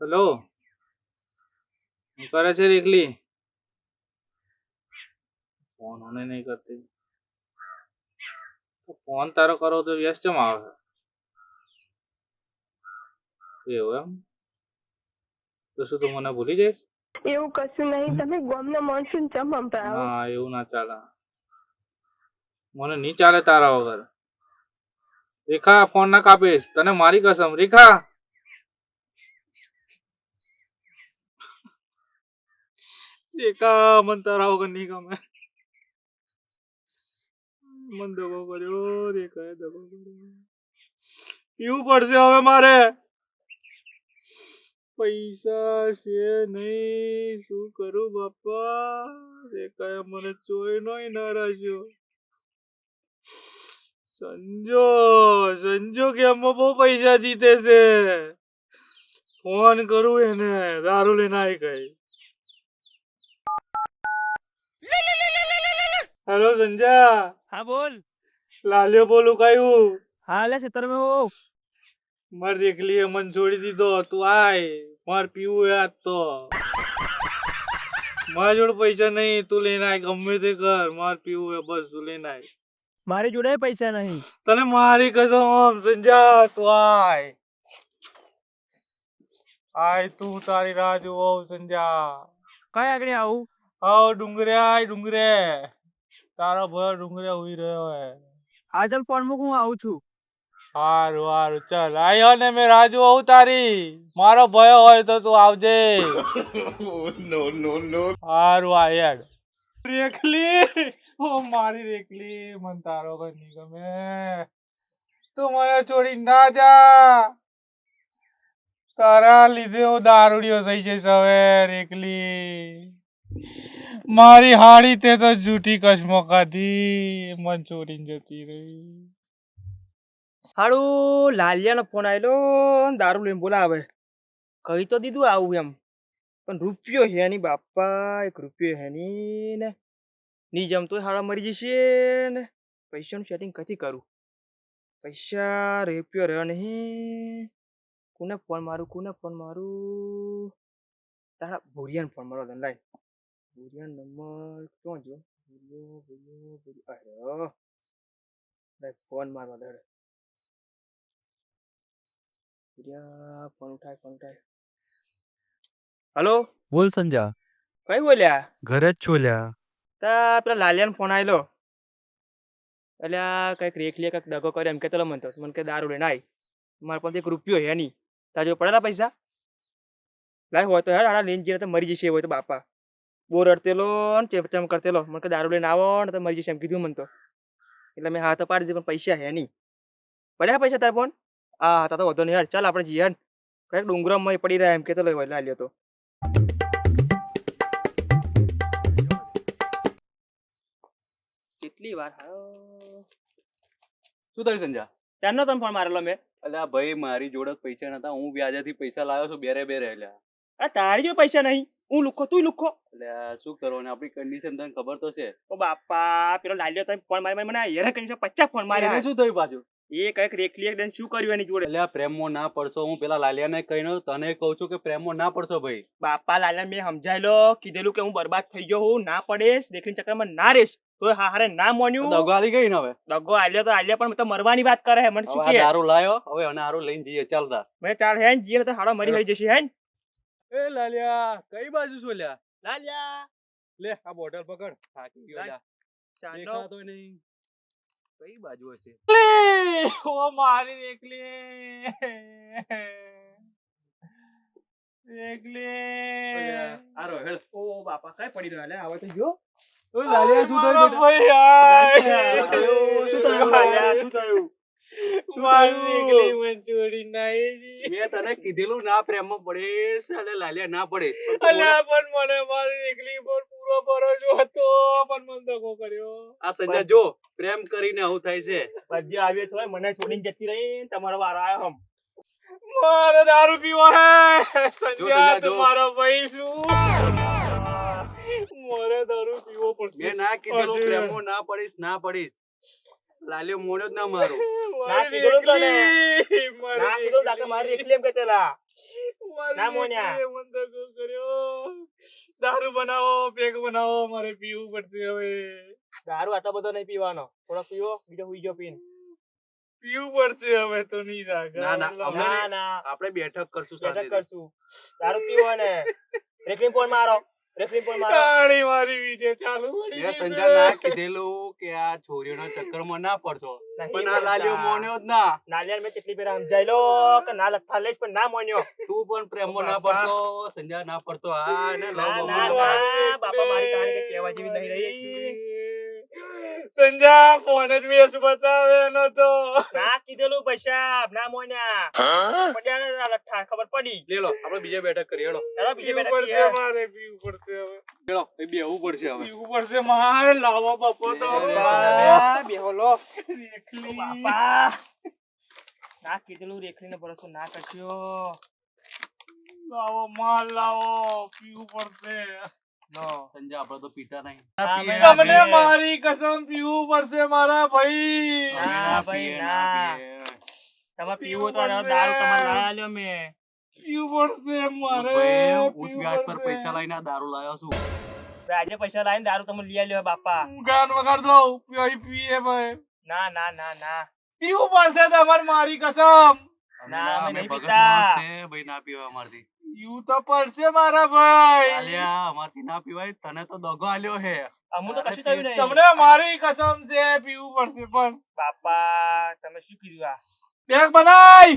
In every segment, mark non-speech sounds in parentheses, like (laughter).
Hello. શું કરે છે રેખલી ફોન ઓને નહીં કરતી. ફોન તારો કરો તો વ્યસ્ત ચમ આવે એવું એમ? તો શું તું મને ભૂલી જઈશ? એવું કશું નહીં તમે ગામના માણસો ને ચમ સંભળાવો હા એવું ના ચાલે. મને નહીં ચાલે તારા વગર. રેખા ફોન ના કાપીશ. તને મારી કસમ. રેખા! રેખા મને તારા વગર નહીં ગમે મન દગો કર્યો રેખાએ દગો કર્યો પીવું પડશે હવે મારે. પૈસા છે નહીં, શું કરું બાપા? રેખાએ મને ચોઈ નોય ના રાખ્યો. સંજો સંજો ગેમમાં બહુ પૈસા જીતે છે. ફોન કરું એને, દારૂ લઈને આવી ગઈ. હેલો સંજા હા બોલ. લાલ્યો બોલું કયું? હા લે ખેતર મેં ઓ માર રેખલીએ મન છોડી દીધો તું આય. માર પીવું યાદ તો. મારા જોડે પૈસા નહીં તું લઈને આય ગમે તે કર. માર પીવું હે બસ તું લઈને આય. મારી જોડે પૈસા નહીં. તને મારી કસમ સંજા તું આય. આય તું તારી રાહ જોવો સંજા કઈ આગળ આવું? આવ ડુંગરે આય ડુંગરે. તારો ભયો ડુંગરે ઉઈ રહ્યો હે. આજલ ફોન હું આવું છું. હારું હારું ચાલ. આયો ને મેં રાજુ આવું તારી. મારો ભયો હોય તો તું આવજે. (laughs) હારું યાર રેખલી. ઓ મારી રેખલી. મન તારો કઈ ગમે. તું મને છોડી ના જા. તારા લીધે હું દારૂડિયો થઈ જઈશ હવે રેખલી. મારી હાડી તે તો જૂઠી કસમો ખાધી. મન ચોરી જતી રહી. હાડું, લાલિયાનો ફોન આવેલો દારૂ લઈને બોલાવે. કહી તો દીધું આવું એમ. પણ રૂપિયો હે ની બાપા, એક રૂપિયો હે ની. ને ની જમતો હાડા મરી જશે ને. પૈસાનું સેટિંગ કથી કરું? પૈસા રૂપિયો રહ્યો નહીં. કોને ફોન મારું, કોને ફોન મારું? તારા ભૂરિયાને ફોન મારો તને લાય ભૂરિયાનો નંબર ક્યાં જો ભૂરિયો ભૂરિયો ભૂરિયો અરે લાય ફોન મારવા દે ભૂરિયા ફોન ઉઠાય ફોન ઉઠાય. હલો? બોલ સંજા. કઈ બોલ્યા? ઘરે જ છો લ્યા. તા પેલા લાલિયાનો ફોન આવેલો એટલે આ રેખ લે કંઈક દગો કર્યો એમ કેતો મન તો મને કે દારૂ લઈને આય. મારા પાસે એક રૂપિયો હે નહીં. તાજો પડેલા પૈસા? લાય હોય તો યાર આડા લઈને જઈને તો મરી જશે હોય તો બાપા. બોર અડતેલો ને ચેપચેમ કરતેલો મને કે દારૂ લઈને આવો ને તો મરી જશે એમ કીધું મને તો. એટલે મેં હાથ પાડી દીધું પણ પૈસા હે નહીં. પડ્યા પૈસા તારે ફોન? આ હતા તો વધો નહીં. યાર ચાલ આપણે જઈએ. કંઈક ડુંગરામાં પડી રહ્યા એમ કેતો વહેલા લ્યો તો. કેટલી વાર શું થયું સંજા ત્યારનો તમે ફોન મારેલો મેં? અલ્યા ભાઈ મારી જોડે પૈસા નતા. હું વ્યાજેથી પૈસા લાવ્યો છું બેરે બેરે અલ્યા. અરે તારી જો પૈસા નહીં. હું લુખો તું લુખો. એટલે શું કરવાનું આપણી કન્ડિશન તને ખબર તો છે. ઓ બાપા પેલો લાલ્યો તમે ફોન મારી મારી મને હેરાન કરી પચાસ ફોન એને શું થયું પાછું? એ કંઈક રેખલી એકદમ શું કર્યું એની જોડે? એટલે પ્રેમો ના પડશો. હું પેલા લાલિયાને કહીને તને કહું છું કે પ્રેમો ના પડશો ભાઈ. બાપા લાલ્યા મેં સમજાયેલો. કીધેલું કે હું બરબાદ થઈ ગયો હું ના પડેશ. દેખલી ચક્કરમાં ના રેશ તો હા હારે ના મોન્યું. દગો આલી ગઈ ને હવે? દગો આલ્યો તો આલ્યો પણ તો મરવાની વાત કરે હે. મને શું કે? દારૂ લાયો. હવે અને હારું લઈને જઈએ. ચાલતા મેં ચાલ હે જીએ તો હાડો મરી હરી જશે હે એ લાલિયા કઈ બાજુ છો લ્યા? લાલ્યા! લે આ બોટલ પકડ. થાકી ગયો લ્યા. દેખાતો નહીં. કઈ બાજુ હશે? ઓ મારી એકલી. રેખલી આરો હેડ. ઓ બાપા કઈ પડી રહ્યો? લે હવે તો જો ઓ લાલિયા શું થયું ભાઈ શું થયું? શું થયું? મારી થયું? રેખલી મને મેં તને કીધેલું ના પ્રેમમાં પડે અને લાલિયા ના પડે. અલ્યા પણ મને મારી રેખલી પર પૂરો ભરોસો હતો પણ મને ધક્કો કર્યો. આ સંજય જો પ્રેમ કરીને આવું થાય છે. બધી આવ્યો તો મને છોડીને જતી રહી તમારો વારો આવ્યો હમ. મારે દારૂ પીવો હે. સંજ્યા સંજ્યા, તું જો. મારો ભાઈ છું. મારે દારૂ પીવો પડશે. મેં ના કીધેલું પ્રેમો ના પડીશ ના પડીશ. લાલ્યો મોડ્યો જ ના મારો (laughs) (laughs) ના કીધું તને. ના કીધું તાકે મારી એકલી એમ કહેતેલા ના મોન્યા. કર્યો. દારૂ બનાવો પેગ બનાવો મારે પીવું પડશે હવે દારૂ આટલો બધો નહીં પીવાનો થોડો પીવો બીજો હુઈ ગયો પીન પીવું પડશે હવે તો નહીં જાગે. ના, ના, ના ના આપણે બેઠક કરશું બેઠક. કરશું દારૂ પીવો ને રેકલિંગ ફોન મારો રેકલિંગ પોલ મારો. મારી વિડિયો ચાલુ પડી મેં સંજા ના કીધેલું કે આ છોરીઓના ચક્કરમાં ના પડશો. પણ આ લાલ્યો. મોન્યો જ ના. નાલિયાર મેં કેટલી પેરા સમજાઈ લો કે ના લખા લઈશ પણ ના મોન્યો તું પણ પ્રેમમાં ના પડતો સંજા ના પડતો. આ ને લવ. બાપા મારી કહેવા જેવી નહીં રહી. સંજા ફોન જ વેસ બતાવે એનો તો. ના કીધેલું પૈસા ના મોન્યા પડ્યા લઠ્ઠા ખબર પડી. લે લો આપણે બીજે બેઠક કરીએ હેડો. ચાલો બીજે પીવું બેઠા પડશે મારે પીવું પડશે હવે. હેડો એ બેહવું પડશે હવે. પીવું પડશે મારે લાવો બાપો તો બેહો લો. રેકલી. બાપા. ના કીધેલું રેખડીને ભરોસો ના કરશો. લાવો માલ લાવો પીવું પડશે. લો સંજા તો પીતા નહીં. ના, અમે ના તમને મારી કસમ પીવું પડશે મારા ભાઈ. ના, ના ભાઈ, ના. ના તમે પીવું પીવું તો દારૂ તમારે લાયા મેં. પીવું પડશે મારે ભાઈ, વ્યાજ પર પૈસા લઈને દારૂ લાવ્યો છું. આજે પૈસા લાવીને દારૂ તમે લઈ લ્યો બાપા. હું ગાન વગાડ દઉં પીએ ભાઈ. ના ના ના ના. પીવું પડશે તમારે મારી કસમ. ના, ના, અમે અમે નહીં ભગત પીતા. ભાઈ ના પીવા અમારથી. પીવું તો પડશે મારા ભાઈ. આલ્યા અમારથી ના પીવાય તને તો દગો આલ્યો હે અમુ તો કશું થયું નહીં. તમને મારી કસમ છે પીવું પડશે પણ. બાપા તમે શું કીધું આ? બેગ બનાય!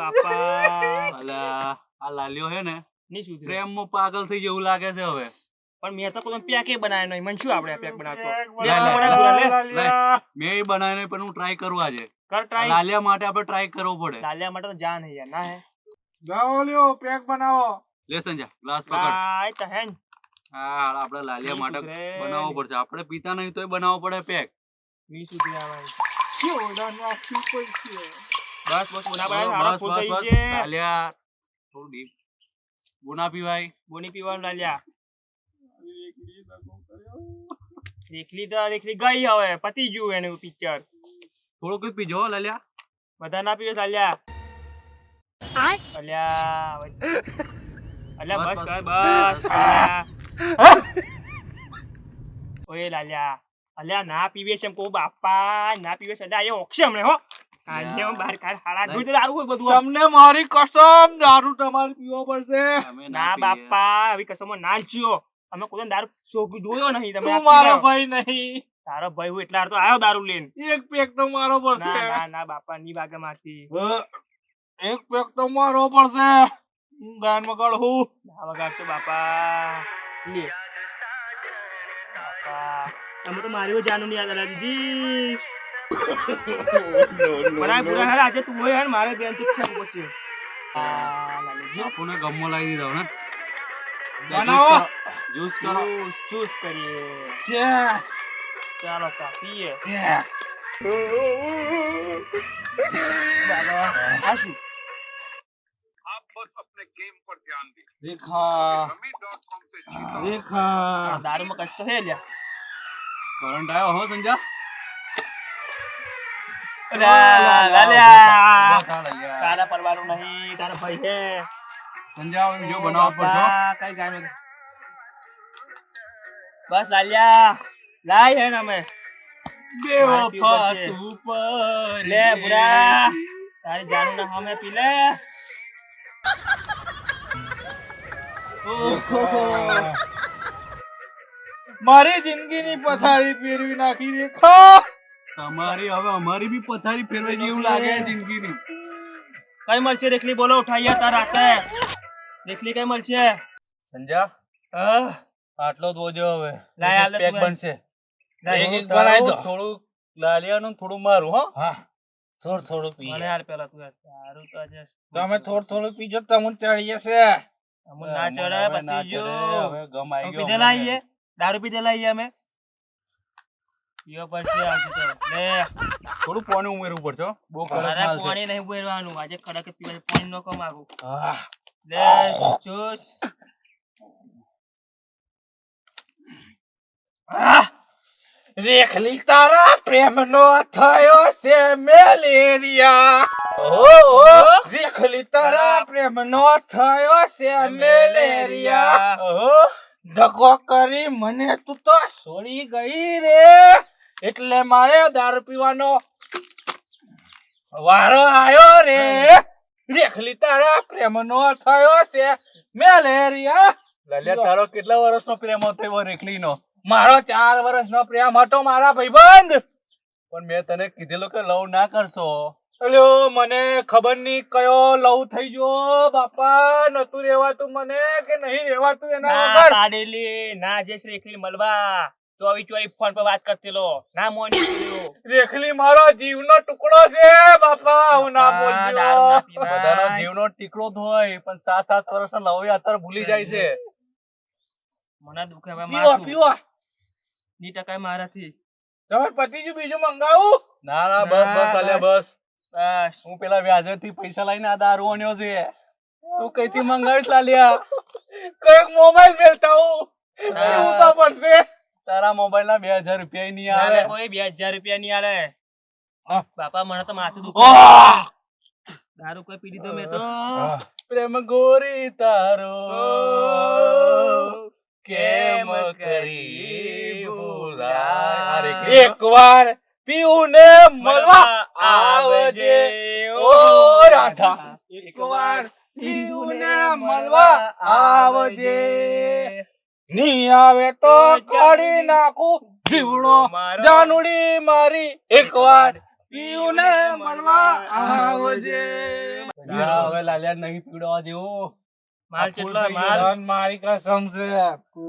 બાપા. અલ્યા આ લાલ્યો હે ને નહીં શું પાગલ થઈ જેવું લાગે છે હવે. પણ મેં તો કોઈ એ બનાવ્યો નહીં. મને શું આપણે પેક બનાવતો. મેં એ બનાવ્યો નહીં પણ હું ટ્રાય કરું આજે. કર ટ્રાય લાલિયા માટે આપણે ટ્રાય કરવો પડે. લાલિયા માટે તો જાન હે યાર ના હે. જાઓ લ્યો પેક બનાવો. લે સંજા ગ્લાસ પકડ. આય તો હે હા આપણે લાલિયા માટે બનાવવો પડશે. આપણે પીતા નહીં તોય બનાવવો પડે પેક વી સુધી આવે. કેવડા કોઈ છે? બસ બસ ઓના બસ બસ બસ લાલિયા થોડું ડીપ ગુના પીવાય. બોની પીવાનું લાલિયા. એકલી રેખલી તો રેખલી ગઈ હવે પતી ગયું એનું પિક્ચર થોડું કઈ પીજો હો, બધા ના પીજો ચાલ્યા અલ્યા અલ્યા બસ. કર બસ. (laughs) ઓય લાલ્યા. અલ્યા ના પીવે છે કો બાપા ના પીવે છે. અલ્યા એ ઓક્ષે હમણે હો. આજે હું બહાર કાઢ હાડા નહીં. દારૂ હોય બધું. તમને મારી કસમ દારૂ તમારે પીવો પડશે. ના બાપા આવી કસમો ના જીઓ અમે કોઈ દારૂ જોયો નહીં તમે મારો ભાઈ નહીં. તારો ભાઈ હું એટલા તો આવ્યો દારૂ લઈને. એક પેક તો મારો પડશે. ના ના બાપા ની બાગે મારતી. એક પેક તો મારો પડશે. દાન મગળ હું ના વગાડશો બાપા. લે. બાપા. તમે તો મારી જાનું નહીં આગળ દીદી બરાબર પૂરા હાલ આજે તું હોય મારે બેન પછી. આ ગમો લાવી દીધો ને. બનાવો. જ્યુસ કરો જ્યુસ કરીએ. ચાલો તા પીએ Yes. બાબા આ શું રેખા રેખા દારૂમાં કશ તો હે લ્યા કરંટ આવ્યો હો સંજા અલા, લાલ્યા ઊભા થા, લાલિયા. તારા પરવાનું નહીં તારા ભાઈ હે સંજા હવે બીજો બનાવવો પડશે કઈ ગાનું બસ લાલ્યા લાય હે ને અમે બેવફા તું પર લે બુરા તારી જાન ના હમે પી લે. મારી જિંદગીની પથારી ફેરવી નાખી રેખા તમારી હવે અમારી બી પથારી ફેરવાઈ ગઈ એવું લાગે જિંદગીની. કઈ મળશે રેખલી બોલો ઉઠાઈએ તાર રાતે. રેખલી કઈ મળશે? સંજા આટલો જ ઓજો હવે. લાય, આલે પેક બનશે. થોડું લાલિયાનું થોડું મારું હો. હા. થોડું થોડું મને યાર પેલા તું આજે તમે થોડું થોડું પીજો તમને ચડી જશે. ના હવે ગમ આવી ગયો. દારૂ પીધે આઈએ અમે. પીવો પડશે આજે તો. લે થોડું પાણી ઉમેરવું પડશે બહુ કડક માલ છે પાણી નહીં ઉમેરવાનું. આજે કડક જ પાણી નો કમાવું. હા. લે ચૂસ. આહ! રેખલી તારા પ્રેમનો થયો છે મેલેરિયા. ઓ રેખલી તારા પ્રેમનો થયો છે મેલેરિયા. ધક્કો કરી મને તું તો છોડી ગઈ રે. એટલે મારે દારૂ પીવાનો વારો આવ્યો રે. રેખલી તારા પ્રેમનો થયો છે મેલેરિયા. લાલિયા તારો કેટલા વર્ષનો પ્રેમ હતો એવો રેખલીનો? મારો ચાર વર્ષનો પ્રેમ હતો મારા ભાઈબંધ. પણ મેં તને કીધેલું કે લવ ના કરશો. અલ્યો મને ખબર નહીં કયો લવ થઈ ગયો બાપા નતું રેવાતું મને કે નહીં રેવાતું એના ના વગર? પાડેલી ના શ્રી એકલી મળવા. ચોવી ચોવી ફોન પર વાત કરતેલો ના મોની રેખલી મારો જીવનો ટુકડો છે બાપા હું ના બોલ્યો ના બધાનો જીવનો ટીકડો જ હોય પણ સાત સાત વર્ષનો લવ અત્યારે ભૂલી જાય છે. મને દુખે હવે પીવો માથું. પીવો. ની ટકાય મારાથી. તમે પતિજી બીજું મંગાવું? ના ના બસ બસ અલ્યા બસ. બસ. હું પેલા વ્યાજરથી પૈસા લઈને આ દારૂ આણ્યો છે. તું કઈથી મંગાવીશ લાલિયા? કંઈક મોબાઈલ મેળતા હું. ઉતા પડશે. તારા મોબાઈલ ના બે હજાર રૂપિયા નહીં આવે. કોઈ બે હજાર રૂપિયા નહીં આવે. બાપા મને તો માથું દુખે. દારૂ કોઈ પી લીધો મેં તો. પ્રેમ ગોરી તારો. કેમ કરી ભૂલાય? એકવાર રેખલી એક વાર પીવું ને મળવા આવજે. ઓ રાધા. એકવાર પીઉને મળવા આવજે. ની આવે તો કાઢી નાખું. જીવડો જાનુડી મારી. એક વાર પીવું ને મળવા આવજે. ના, લાલ્યા નહીં પીડવા જેવું. માલ કેટલો માલ. મારી કસમ છે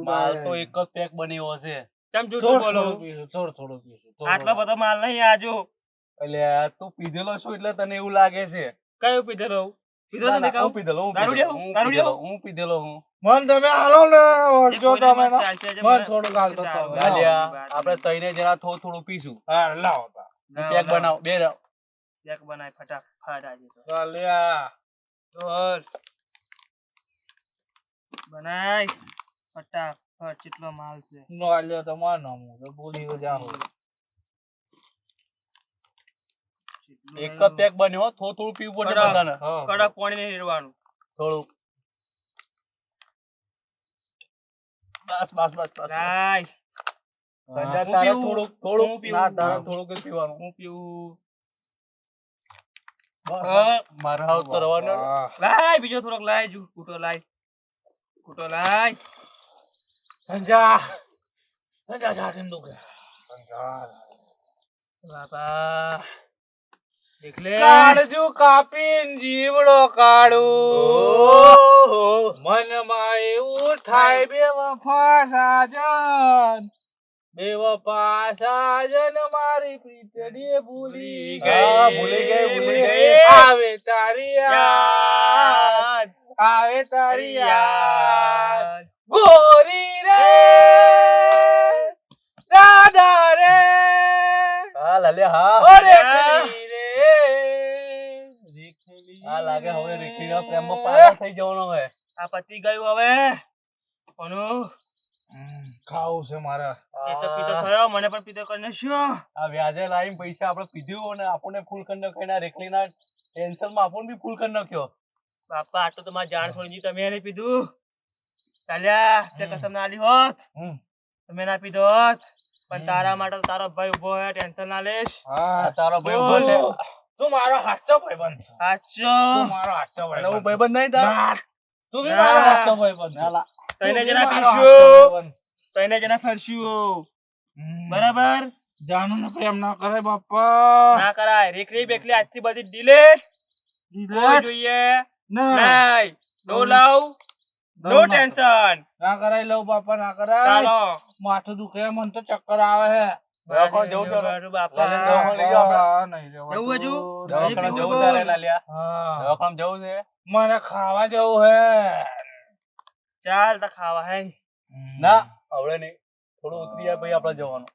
માલ તો એક જ પેક બન્યો છે કેમ જૂઠું થોડું બોલો? થોડો થોડું પીશું, આટલો બધો માલ નહીં આજો એટલે તું પીધેલો છું એટલે તને એવું લાગે છે. કયું પીધેલો? પીધેલો ને કહું પીધેલો હું દારૂડિયો? પીધેલો, હું દારૂડિયો? પીધેલો, હું પીધેલો હું. મન તમે હાલો ને એક તમે. મન. થોડું હાલતો તો. આપણે તઈને જરા થોડું થોડું પીશું. હા, લાવો પેક બનાવ બે ર- પેક બનાય ફટાફટ આજે તો. બોલ બનાય. ફટાફટ કેટલો માલ છે. નો આલ્યો તો માર નામું તો ભૂલી તો જાઓ. એક જ પેક બન્યો થોડું થોડું પીવું પડે બધાને. કડક પાણી નહીં રેડવાનું. થોડું બસ બસ બસ બસ. નાય સંજા તારે પીવું. થોડુંક થોડુંક પીવું. ના તારે થોડુંક પીવાનું. હું પીવું? મારા હાઉસ તો રવાનો લાય બીજો થોડોક લાય જુ કૂટો લાય. કૂટો લાય સંજા. સંજા છાતીમાં દુખે. સંજા. બાપા દેખ લે કાળજું જીવડો કાઢું મનમાં એવું થાય બે વફા સાજન બે વફા સાજન મારી પ્રીતડીએ ભૂલી ગઈ. ભૂલી ગઈ, ભૂલી ગઈ. આવે તારી યાદ આવે તારી યાદ. ગોરી રે દાદા રે. હા લાલિયા હા. ઓ યા. રેખલી રે. હા લાગે હવે રે. રેખલીના પ્રેમમાં પાગલ થઈ જવાનો હવે. આ પતી ગયું હવે. કોનું ખાવું છે મારે. એ તો પીતો થયો મને પણ પીતો કરીને શું આ વ્યાજે લાવીને પૈસા આપણે પીધું અને આપણને ફૂલ કરી નાખ્યો. એના રેખલીના ટેન્શનમાં આપણને બી ફૂલ કરી નાખ્યો. બાપા આટલું તો મારી જાણ છોડી તમે એને પીધું. ચાલ્યા તે કસમ ના લી હોત. તમે ના પીધો હોત. પણ તારા માટે તારો ભાઈ ઊભો હે ટેન્શન ના લેશ. હા તારો ભાઈ ઊભો છે. તું- મારો હાચો ભાઈબંધ છે. સાચો તું મારો હાચો અને હું ભાઈબંધ ભાઈબંધ નહીં તા તું બી મારો હાચો ભાઈબંધ ના લા. તઈને બી જરા પીશું ભાઈબંધ. તઈને જણા ફરશું બરાબર? બરાબર જાનુને પ્રેમ ના કરે બાપા. ના કરાય. રેકરી બેકલી આજથી બધી ડિલેટ જોઈએ. ના નહીં. No love. No tension. ના કરાય લવ બાપા ના કરાય. ચાલો. માથું દુખે મન તો ચક્કર આવે હે. જવું બાપા. જવું હજુ? જવું તારે લાલિયા દવાખાને જવું છે? ખાવા જવું હે. ચાલ તો ખાવા હે. ના આવડે નહીં. થોડું ઉતરી જાય આપણે જવાનું.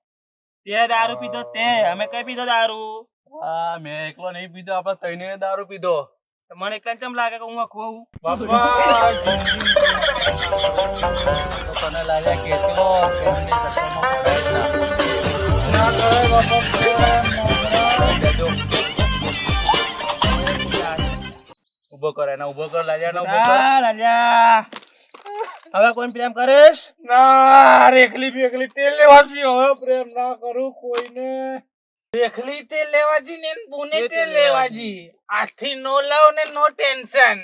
તે દારૂ પીધો તે. અમે કઈ પીધો દારૂ? હા મેં એકલો નહીં પીધો આપણે તઈને દારૂ પીધો. મને કંચમ લાગે કે હું ખોઉં બાપા તને લાગે કે ના. ના. ઊભો કરે એને ઊભો કર લાજા ઊભો કર હવે કોઈ પ્રેમ કરીશ ના રેખલી બેખલી તેલ લેવા હવે પ્રેમ ના કરું કોઈને રેખલી તે લેવાજી ને પુને તે લેવાજી. આથી નો લાવ ને નો ટેન્શન.